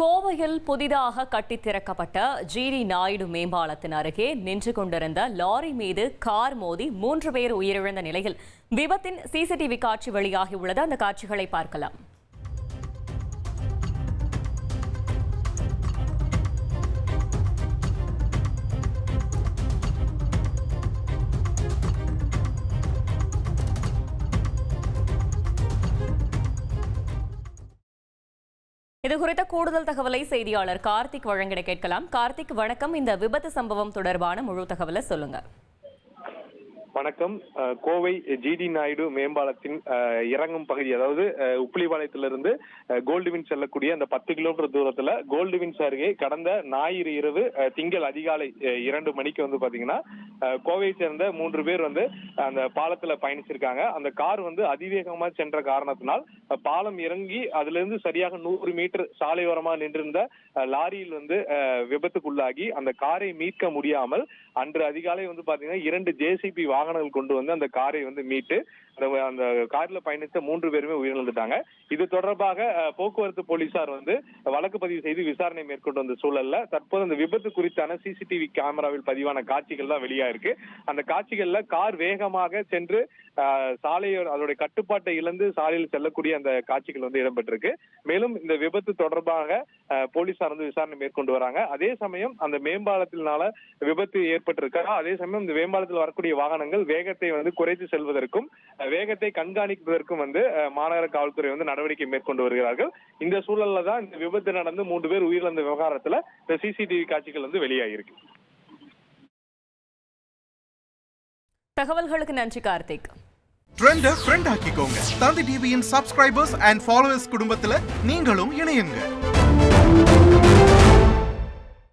கோவையில் புதிதாக கட்டித் திறக்கப்பட்ட ஜிடி நாயுடு மேம்பாலத்தின் அருகே நின்று கொண்டிருந்த லாரி மீது கார் மோதி மூன்று பேர் உயிரிழந்த நிலையில் விபத்தின் சிசிடிவி காட்சி வெளியாகியுள்ளது அந்த காட்சிகளை பார்க்கலாம். இது குறித்த கூடுதல் தகவலை செய்தியாளர் கார்த்திக் வழங்கிட கேட்கலாம். கார்த்திக் வணக்கம். இந்த விபத்து சம்பவம் தொடர்பான முழு தகவலை சொல்லுங்க. வணக்கம். கோவை ஜிடி நாயுடு மேம்பாலத்தின் இறங்கும் பகுதி அதாவது அஹ், உப்பிலிபாளையத்திலிருந்து கோல்டுவின் செல்லக்கூடிய அந்த பத்து கிலோமீட்டர் தூரத்துல கோல்டுவின்ஸ் அருகே கடந்த ஞாயிறு இரவு திங்கள் அதிகாலை இரண்டு மணிக்கு வந்து பாத்தீங்கன்னா கோவையை சேர்ந்த மூன்று பேர் வந்து அந்த பாலத்துல பயணிச்சிருக்காங்க. அந்த கார் வந்து அதிவேகமா சென்ற காரணத்தினால் பாலம் இறங்கி அதுல இருந்து சரியாக நூறு மீட்டர் சாலையோரமா நின்றிருந்த லாரியில் வந்து விபத்துக்குள்ளாகி அந்த காரை மீட்க முடியாமல் அன்று அதிகாலை வந்து பாத்தீங்கன்னா இரண்டு ஜேசிபி வாகனங்கள் கொண்டு வந்து அந்த காரை வந்து மீட்டு அந்த அந்த கார்ல பயணித்த மூன்று பேருமே உயிரிழந்துட்டாங்க. இது தொடர்பாக போக்குவரத்து போலீசார் வந்து வழக்கு பதிவு செய்து விசாரணை மேற்கொண்டு வந்த சூழல்ல தற்போது அந்த விபத்து குறித்தான சிசிடிவி கேமராவில் பதிவான காட்சிகள் தான் வெளியா இருக்கு அந்த காட்சிகள்ல கார் வேகமாக சென்று சாலையோ சாலையோட அதோட கட்டுப்பாட்டை இழந்து சாலையில் செல்லக்கூடிய அந்த காட்சிகள் வந்து இடம்பெற்றிருக்கு. மேலும் இந்த விபத்து தொடர்பாக போலீசார் வந்து விசாரணை மேற்கொண்டு வராங்க. அதே சமயம் அந்த மேம்பாலத்தினால விபத்து ஏற்பட்டிருக்கா? அதே சமயம் இந்த மேம்பாலத்தில் வரக்கூடிய வாகனங்கள் வேகத்தை வந்து குறைத்து செல்வதற்கும் வேகத்தை கண்காணிப்பதற்கும் வந்து மாநகர காவல்துறை வந்து நடவடிக்கை மேற்கொண்டு வருகிறார்கள். இந்த சூழல்ல தான் இந்த விபத்து நடந்து மூன்று பேர் உயிரிழந்த விவகாரத்துல இந்த சிசிடிவி காட்சிகள் வந்து வெளியாகிருக்கு தகவல்களுக்கு நன்றி கார்த்திக். ட்ரெண்ட ஃப்ரெண்ட் ஆக்கிக்கோங்க. தந்தி டிவியின் சப்ஸ்கிரைபர்ஸ் அண்ட் ஃபாலோவர்ஸ் குடும்பத்துல நீங்களும் இணையுங்க.